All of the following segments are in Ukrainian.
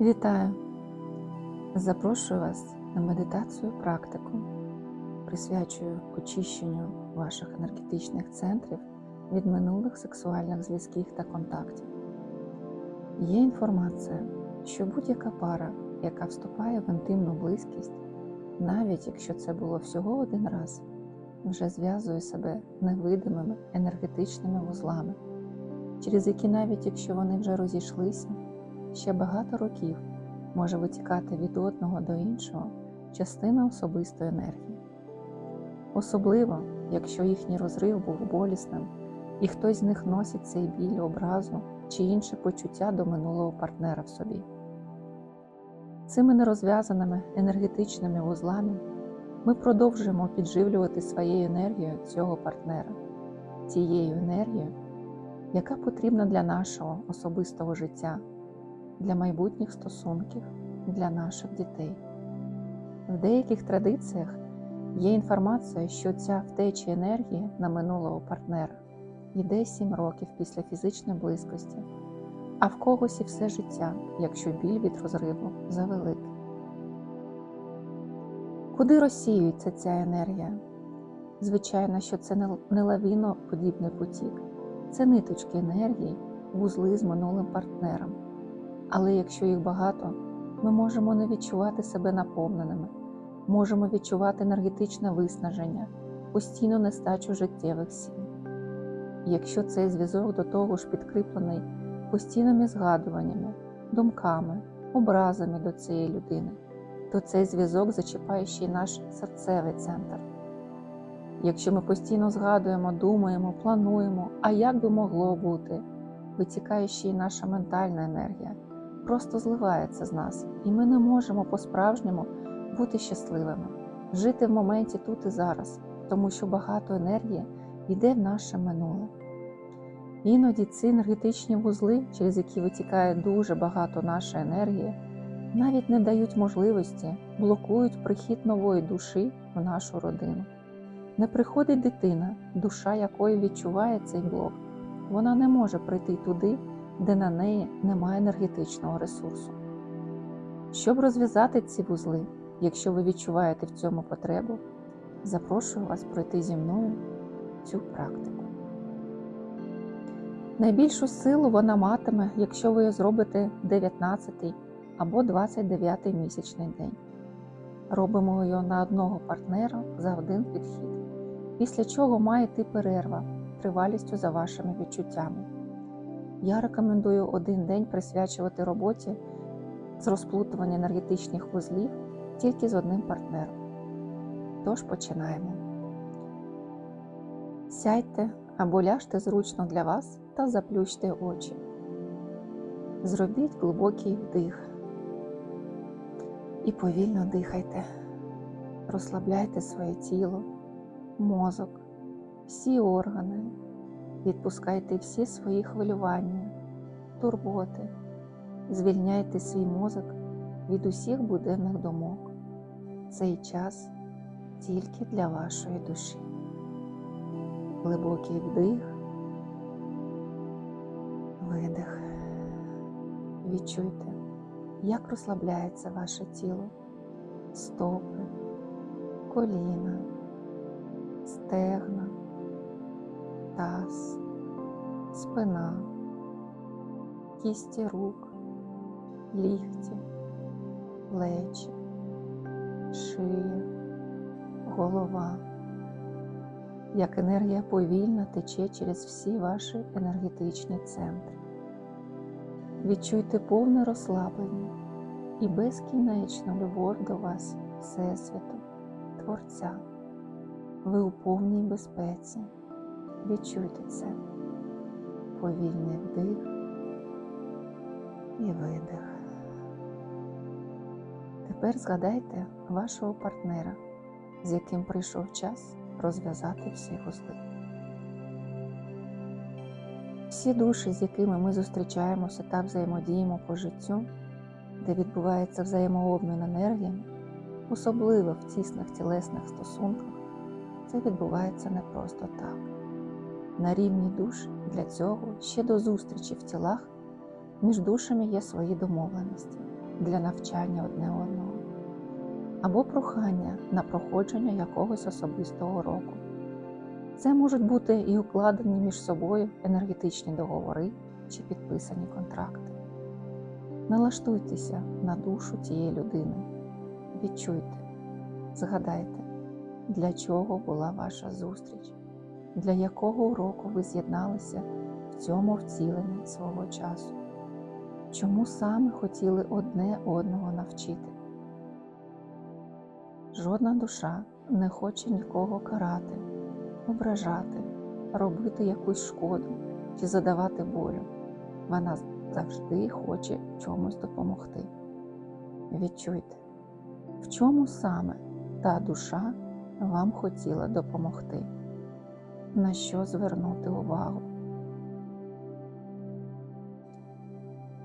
Вітаю! Запрошую вас на медитацію практику. Присвячую очищенню ваших енергетичних центрів від минулих сексуальних зв'язків та контактів. Є інформація, що будь-яка пара, яка вступає в інтимну близькість, навіть якщо це було всього один раз, вже зв'язує себе невидимими енергетичними вузлами, через які навіть якщо вони вже розійшлися, ще багато років може витікати від одного до іншого частина особистої енергії. Особливо, якщо їхній розрив був болісним, і хтось з них носить цей біль образу чи інше почуття до минулого партнера в собі. Цими нерозв'язаними енергетичними вузлами ми продовжуємо підживлювати своєю енергією цього партнера, тією енергією, яка потрібна для нашого особистого життя, для майбутніх стосунків, для наших дітей. В деяких традиціях є інформація, що ця втеча енергії на минулого партнера йде 7 років після фізичної близькості, а в когось і все життя, якщо біль від розриву завеликий. Куди розсіюється ця енергія? Звичайно, що це не лавіноподібний потік, це ниточки енергії, вузли з минулим партнером. Але якщо їх багато, ми можемо не відчувати себе наповненими, можемо відчувати енергетичне виснаження, постійну нестачу життєвих сил. Якщо цей зв'язок до того ж підкріплений постійними згадуваннями, думками, образами до цієї людини, то цей зв'язок зачіпає ще й наш серцевий центр. Якщо ми постійно згадуємо, думаємо, плануємо, а як би могло бути, витікає ще й наша ментальна енергія, просто зливається з нас, і ми не можемо по-справжньому бути щасливими, жити в моменті тут і зараз, тому що багато енергії йде в наше минуле. Іноді ці енергетичні вузли, через які витікає дуже багато нашої енергії, навіть не дають можливості, блокують прихід нової душі в нашу родину. Не приходить дитина, душа якої відчуває цей блок. Вона не може прийти туди, де на неї немає енергетичного ресурсу. Щоб розв'язати ці вузли, якщо ви відчуваєте в цьому потребу, запрошую вас пройти зі мною цю практику. Найбільшу силу вона матиме, якщо ви зробите 19 або 29 місячний день. Робимо його на одного партнера за один підхід, після чого має йти перерва тривалістю за вашими відчуттями. Я рекомендую один день присвячувати роботі з розплутування енергетичних вузлів тільки з одним партнером. Тож починаємо. Сядьте або ляжте зручно для вас та заплющте очі. Зробіть глибокий вдих і повільно дихайте, розслабляйте своє тіло, мозок, всі органи, відпускайте всі свої хвилювання, турботи, звільняйте свій мозок від усіх буденних думок. Цей час тільки для вашої душі. Глибокий вдих, видих. Відчуйте, як розслабляється ваше тіло, стопи, коліна, стегна, таз, спина, кісті рук, лігті, плечі, шия, голова. Як енергія повільно тече через всі ваші енергетичні центри. Відчуйте повне розслаблення і безкінечну любов до вас, Всесвіту, Творця. Ви у повній безпеці. Відчуйте це, повільний вдих і видих. Тепер згадайте вашого партнера, з яким прийшов час розв'язати всі вузли. Всі душі, з якими ми зустрічаємося та взаємодіємо по життю, де відбувається взаємообмін енергіями, особливо в тісних тілесних стосунках, це відбувається не просто так. На рівні душ для цього ще до зустрічі в тілах між душами є свої домовленості. для навчання одне одного, або прохання на проходження якогось особистого року. Це можуть бути і укладені між собою енергетичні договори чи підписані контракти. Налаштуйтеся на душу тієї людини, відчуйте, згадайте, для чого була ваша зустріч, для якого уроку ви з'єдналися в цьому вціленні свого часу, чому саме хотіли одне одного навчити. Жодна душа не хоче нікого карати, ображати, робити якусь шкоду чи задавати болю. Вона завжди хоче чомусь допомогти. Відчуйте, в чому саме та душа вам хотіла допомогти, на що звернути увагу.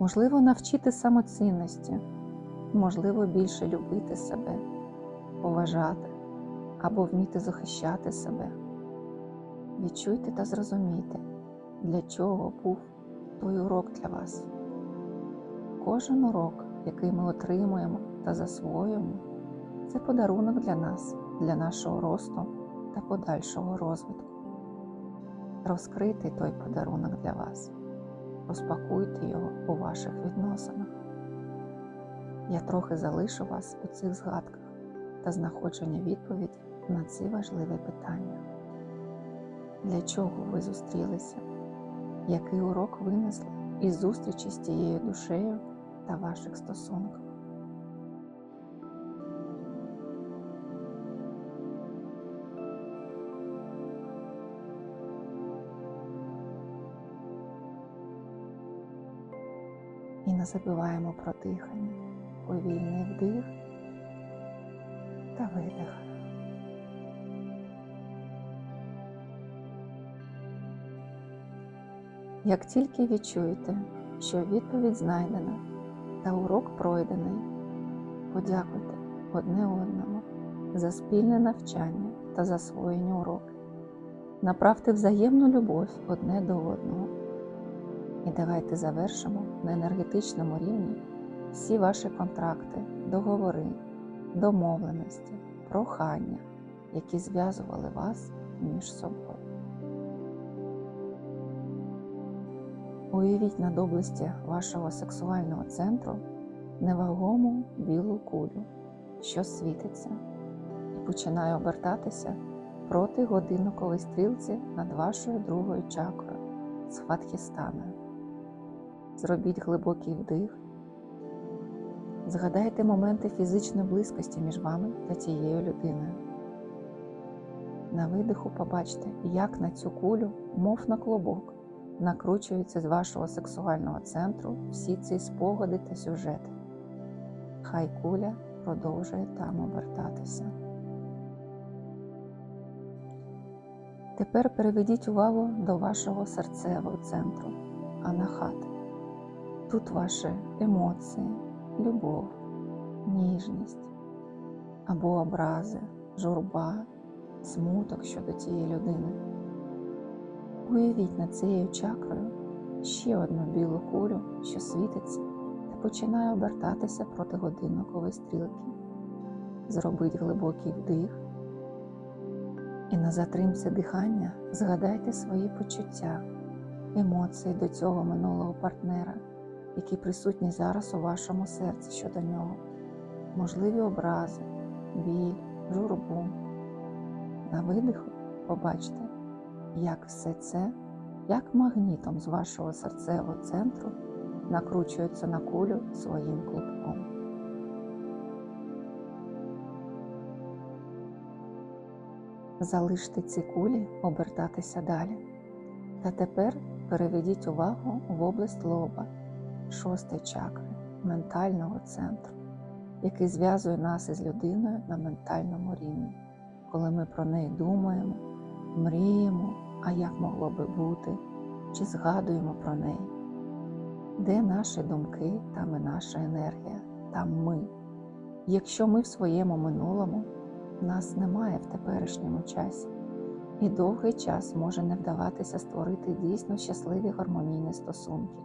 Можливо, навчити самоцінності, можливо, більше любити себе, поважати або вміти захищати себе. Відчуйте та зрозумійте, для чого був той урок для вас. Кожен урок, який ми отримуємо та засвоюємо, це подарунок для нас, для нашого росту та подальшого розвитку. Розкрийте той подарунок для вас, розпакуйте його у ваших відносинах. Я трохи залишу вас у цих згадках та знаходження відповіді на ці важливі питання. Для чого ви зустрілися? Який урок винесли із зустрічі з тією душею та ваших стосунках? Не забуваємо про дихання, повільний вдих та видих. Як тільки відчуєте, що відповідь знайдена та урок пройдений, подякуйте одне одному за спільне навчання та засвоєння уроки. Направте взаємну любов одне до одного. І давайте завершимо на енергетичному рівні всі ваші контракти, договори, домовленості, прохання, які зв'язували вас між собою. Уявіть на доблесті вашого сексуального центру невагому білу кулю, що світиться, і починає обертатися проти годинникової стрілці над вашою другою чакрою з Фатхістаною. Зробіть глибокий вдих. Згадайте моменти фізичної близькості між вами та тією людиною. На видиху побачте, як на цю кулю, мов на клубок, накручуються з вашого сексуального центру всі ці спогади та сюжети. Хай куля продовжує там обертатися. Тепер переведіть увагу до вашого серцевого центру, анахати. Тут ваші емоції, любов, ніжність або образи, журба, смуток щодо тієї людини. Уявіть над цією чакрою ще одну білу кулю, що світиться та починає обертатися проти годинникової стрілки. Зробіть глибокий вдих і на затримці дихання згадайте свої почуття, емоції до цього минулого партнера, які присутні зараз у вашому серці щодо нього, можливі образи, біль, журбу. На видиху побачте, як все це, як магнітом з вашого серцевого центру накручується на кулю своїм клубком. Залиште ці кулі обертатися далі. Та тепер переведіть увагу в область лоба, шостої чакри, ментального центру, який зв'язує нас із людиною на ментальному рівні, коли ми про неї думаємо, мріємо, а як могло би бути, чи згадуємо про неї. Де наші думки, там і наша енергія, там ми. Якщо ми в своєму минулому, нас немає в теперішньому часі, і довгий час може не вдаватися створити дійсно щасливі гармонійні стосунки,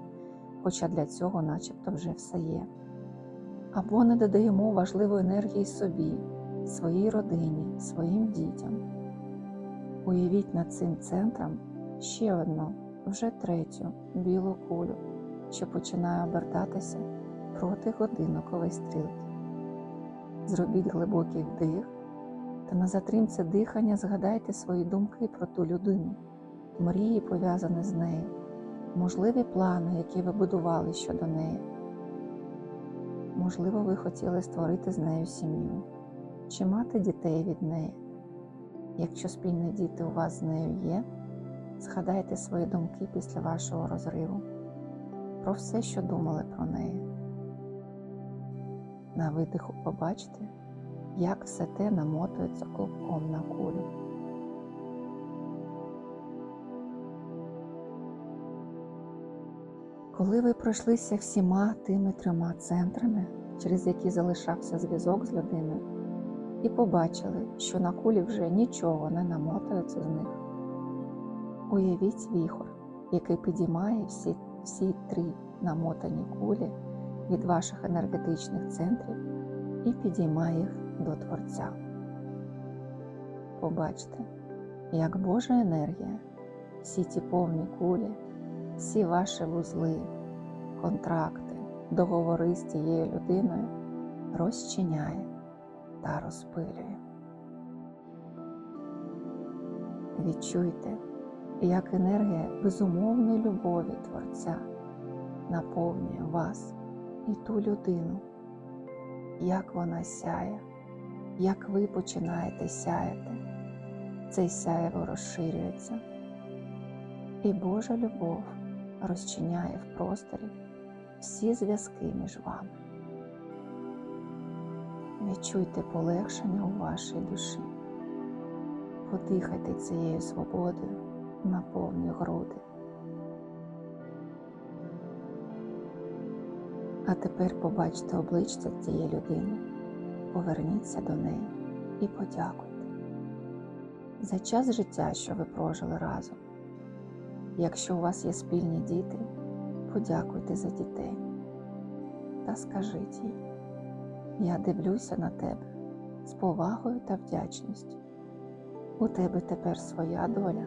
хоча для цього начебто вже все є. або не додаємо важливої енергії собі, своїй родині, своїм дітям. Уявіть над цим центром ще одну, вже третю білу кулю, що починає обертатися проти годинникової стрілки. Зробіть глибокий вдих та на затримці дихання згадайте свої думки про ту людину, мрії пов'язані з нею, можливі плани, які ви будували щодо неї. Можливо, ви хотіли створити з нею сім'ю чи мати дітей від неї. Якщо спільні діти у вас з нею є, згадайте свої думки після вашого розриву, про все, що думали про неї. На видиху побачте, як все те намотується клубком на кулю. Коли ви пройшлися всіма тими трьома центрами, через які залишався зв'язок з людиною, і побачили, що на кулі вже нічого не намотується з них, уявіть віхор, який підіймає всі, всі три намотані кулі від ваших енергетичних центрів і підіймає їх до Творця. Побачте, як Божа енергія, всі ті повні кулі, всі ваші вузли, контракти, договори з тією людиною розчиняє та розпилює. Відчуйте, як енергія безумовної любові Творця наповнює вас і ту людину, як вона сяє, як ви починаєте сяяти, це сяєво розширюється, і Божа любов розчиняє в просторі всі зв'язки між вами. Відчуйте полегшення у вашій душі, подихайте цією свободою на повні груди. А тепер побачте обличчя цієї людини, поверніться до неї і подякуйте за час життя, що ви прожили разом. Якщо у вас є спільні діти, подякуйте за дітей та скажіть їй, я дивлюся на тебе з повагою та вдячністю. У тебе тепер своя доля,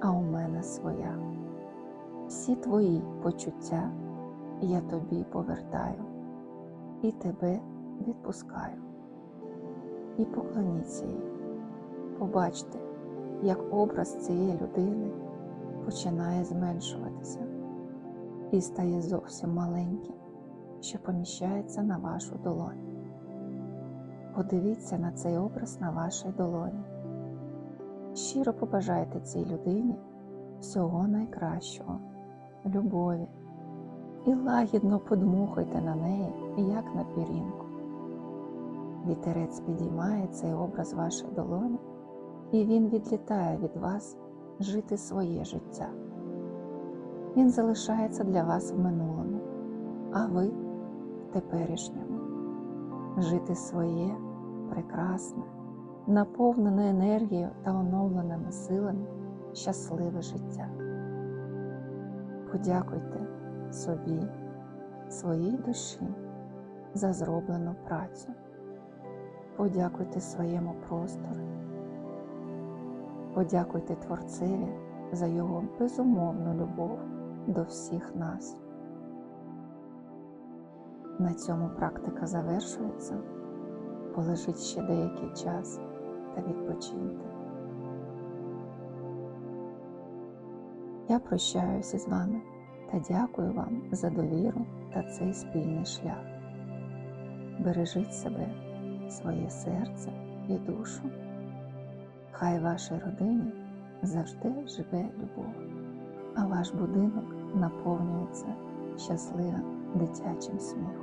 а у мене своя. Всі твої почуття я тобі повертаю і тебе відпускаю. І поклоніться їй. Побачте, як образ цієї людини починає зменшуватися і стає зовсім маленьким, що поміщається на вашу долоню. Подивіться на цей образ на вашій долоні. Щиро побажайте цій людині всього найкращого, любові і лагідно подмухайте на неї, як на пірінку. Вітерець підіймає цей образ вашої долоні, і він відлітає від вас жити своє життя. Він залишається для вас в минулому, а ви в теперішньому. Жити своє прекрасне, наповнене енергією та оновленими силами щасливе життя. Подякуйте собі, своїй душі за зроблену працю. Подякуйте своєму простору. Подякуйте Творцеві за його безумовну любов до всіх нас. На цьому практика завершується. Полежіть ще деякий час та відпочиньте. Я прощаюся з вами та дякую вам за довіру та цей спільний шлях. Бережіть себе, своє серце і душу. Хай вашій родині завжди живе любов, а ваш будинок наповнюється щасливим дитячим сміхом.